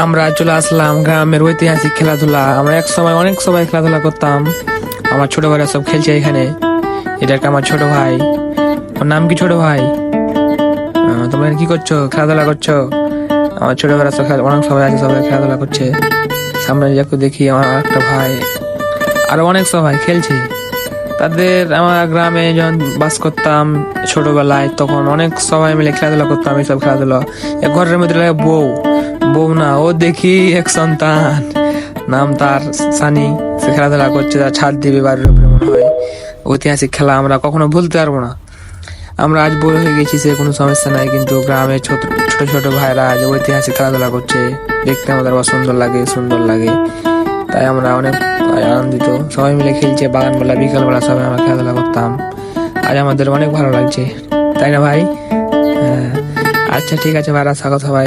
আমরা চলে আসলাম গ্রামের ঐতিহাসিক খেলাধুলা। আমরা এক সময় অনেক সময় খেলাধুলা করতাম। আমার ছোট ভাইরা সব খেলছে এখানে। এটা একটা আমার ছোট ভাই। ওর নাম কি ছোট ভাই? তোমরা কি করছ? খেলাধুলা করছ? আমার ছোট ভাইরা সব অনেক সবাই আছে, সবাই খেলাধুলা করছে। সামনে যাকে দেখি আমার একটা ভাই। আরও অনেক সবাই খেলছে। তাদের আমার গ্রামে যখন বাস করতাম ছোটবেলায়, তখন অনেক সবাই মিলে খেলাধুলা করতাম, এইসব খেলাধুলা। ঘরের মধ্যে লাগে বউ। দেখি এক সন্তান। নাম তার সানি। সে খেলাধুলা করছে, তার ছাদ দিবে বাড়ির উপরে মনে হয় ঐতিহাসিক খেলা। আমরা কখনো ভুলতে পারব না। আমরা আজ বড় হয়ে গেছি, সে কোনো সমস্যা নাই। কিন্তু গ্রামে ছোট ছোট ছোট ভাইরা আজ ঐতিহাসিক খেলাধুলা করছে। দেখতে আমাদের সুন্দর লাগে সুন্দর লাগে। তাই আমরা অনেক আনন্দিত। সবাই মিলে খেলছে, বাগানবেলা, বিকালবেলা সবাই আমরা খেলাধুলা করতাম। আজ আমাদের অনেক ভালো লাগছে। তাই না ভাই? হ্যাঁ। আচ্ছা ঠিক আছে ভাইরা স্বাগত সবাই